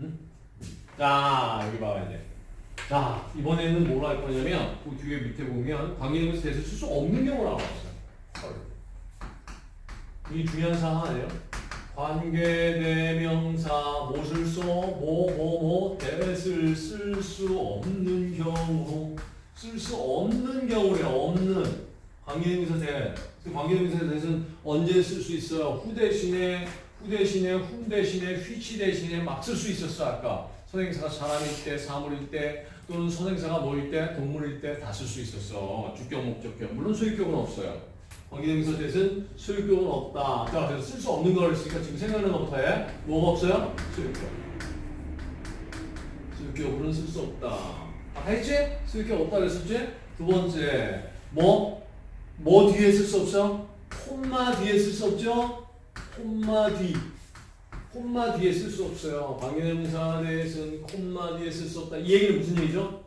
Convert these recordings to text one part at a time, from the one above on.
응? 자 여기 봐봐 이제. 자 이번에는 뭐로 할 거냐면 그 뒤에 밑에 보면 관계대명사 대해서 쓸 수 없는 경우를 알아봤어요. 헐. 이 중요한 사항 아니에요? 관계대명사 써? 뭐뭐뭐 대를 쓸수 없는 경우 쓸 수 없는 경우래 없는 관계대명사 대. 그 관계대명사 대는 언제 쓸 수 있어요? 후 대신에 후 대신에 훔 대신에 휘치 대신에 막 쓸 수 있었어 아까 선행사가 사람일 때 사물일 때 또는 선행사가 뭐일 때 동물일 때 다 쓸 수 있었어 주격 목적격 물론 소유격은 없어요 관계대명사 대신 소유격은 없다 자 그래서 쓸 수 없는 걸 했으니까 지금 생각나는 것부터 해 뭐가 없어요? 소유격 소유격으로는 쓸 수 없다 아, 했지? 소유격 없다 그랬었지? 두 번째 뭐? 뭐 뒤에 쓸 수 없어? 콤마 뒤에 쓸 수 없죠? 콤마 뒤. 콤마 뒤에 쓸 수 없어요. 관계대명사 대해서는 콤마 뒤에 쓸 수 없다. 이 얘기는 무슨 얘기죠?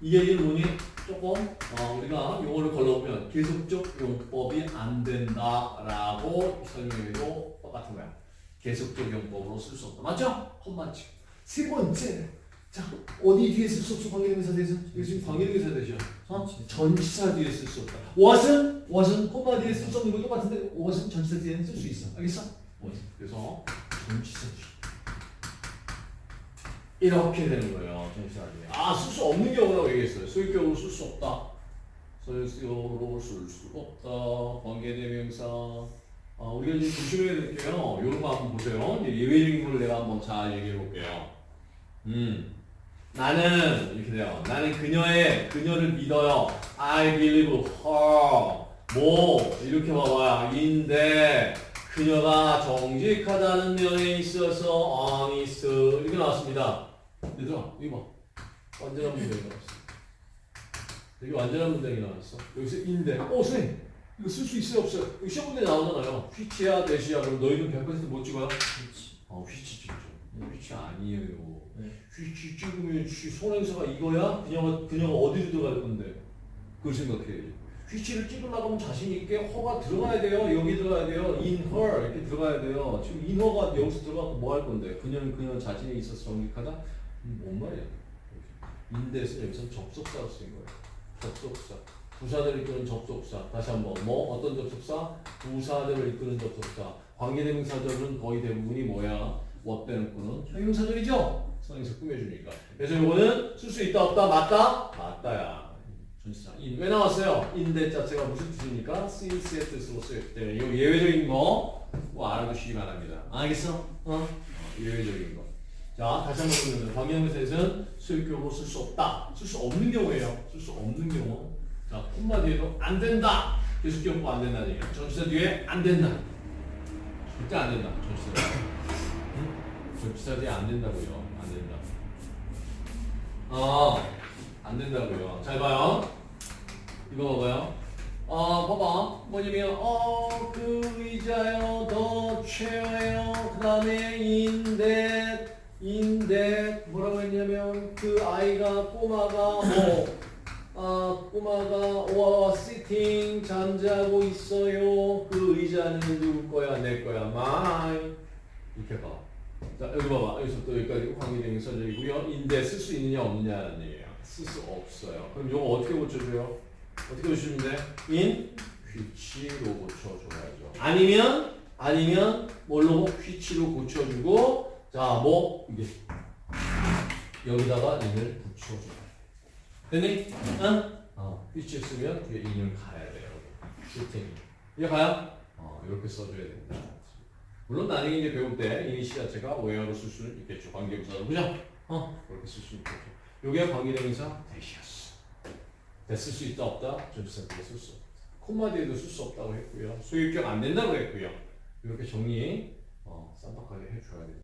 이 얘기는 뭐니? 조금 어, 우리가 용어를 걸러보면 계속적 용법이 안 된다라고 설명해도 똑같은 거야. 계속적 용법으로 쓸 수 없다. 맞죠? 콤마지. 세 번째. 자, 어디 뒤에 쓸 수 없어? 관계대명사 대해서? 이거 지금 관계대명사 대죠. 어? 전치사 뒤에 쓸 수 없다. what은? what은 콤마 뒤에 쓸 수 없는 거 똑같은데 what은 전치사 뒤에는 쓸 수 있어. 알겠어? what. 그래서 전치사 뒤. 이렇게 되는 거예요. 전치사 뒤에. 아, 쓸 수 없는 경우라고 얘기했어요. 소유격으로 쓸 수 없다. 소유격으로 쓸 수 없다. 관계대명사. 아, 우리가 이제 조심해야 될 게요. 이런 거 한번 보세요. 예외적인 걸 내가 한번 잘 얘기해 볼게요. 음. 나는 이렇게 돼요. 나는 그녀의 그녀를 믿어요. I believe her. 뭐 이렇게 봐봐요. 인데 그녀가 정직하다는 면에 있어서 honest 이렇게 나왔습니다. 얘들아 이거 봐. 완전한 문장이 나왔어. 되게 완전한 문장이 나왔어. 여기서 인데 어 선생님 이거 쓸 수 있어요 없어요? 이거 시험 문제 나오잖아요. 휘치야 대시야 그럼 너희는 100%못 찍어요? 그렇지. 어 휘치 찍죠. 휘치 아니에요. 네. 휘치 찍으면 휘 손행사가 이거야? 그녀가 그녀가 어디로 들어갈 건데? 그걸 생각해. 휘치를 찍으려고 하면 자신 있게 허가 들어가야 돼요. 여기 들어가야 돼요. in her 이렇게 들어가야 돼요. 지금 in her가 여기서 들어가고 뭐 할 건데? 그녀는 그녀 자신에 있어서 정직하다? 음, 뭔 말이야? 인데서 여기서 접속사로 쓰인 거예요. 접속사. 부사들을 이끄는 접속사. 다시 한번 뭐 어떤 접속사? 부사들을 이끄는 접속사. 관계대명사절은 거의 대부분이 뭐야? What 빼놓고는 형용사절이죠. 선행사 꾸며주니까. 그래서 이거는 쓸 수 있다 없다 맞다 맞다야. 인. 왜 나왔어요? 인대 자체가 무슨 뜻입니까? since의 뜻으로 쓰였기 때문에 이 예외적인 거 뭐 알아두시기 바랍니다. 알겠어? 어? 어, 예외적인 거. 자, 다시 한번 보면 관계대명사에서는 소유격으로 쓸 수 없다. 쓸 수 없는 경우예요. 쓸 수 없는 경우. 자, 콤마 뒤에도 안 된다. 계속적으로 안 된다는 얘기야. 전치사 뒤에 안 된다. 절대 안 된다. 전치사 뒤에 안 된다고요. 안 된다. 어, 안 된다고요. 잘 봐요. 이거 봐봐요. 어, 봐봐. 뭐냐면, 어, 그 의자요, 더 최어요. 그 다음에 인데, 인데, 뭐라고 했냐면, 그 아이가, 꼬마가, 뭐, 아, 꼬마가, 와, 시팅, 잠자고 있어요. 그 의자는 누구 거야? 내 거야. 마이. 이렇게 봐. 자, 여기 봐봐. 여기서부터 여기까지 관계대명사절이고요. 인데 쓸 수 있느냐, 없느냐는 얘기예요. 쓸 수 없어요. 그럼 이거 어떻게 고쳐줘요? 어떻게 고치면 돼? in which로 고쳐줘야죠. 아니면 아니면 뭘로 which로 고쳐주고 자뭐 이게 여기다가 in을 붙여줘. 됐니? 응? 어, which 쓰면 뒤에 in을 가야 돼요. shooting. 이해 가요? 어, 이렇게 써줘야 된다. 물론 나중에 이제 배울 때 in이 시 자체가 where로 쓸 수는 있겠죠. 관계부사로 그죠? 어, 그렇게 쓸 수 있겠죠. 요게 관계대명사 대시였어. 쓸수 있다 없다 전치사 뒤에 쓸수 없다. 콤마 뒤에도 쓸 수 없다고 했고요. 소유격 안 된다고 했고요. 이렇게 정리 어, 쌈박하게 해줘야 돼요.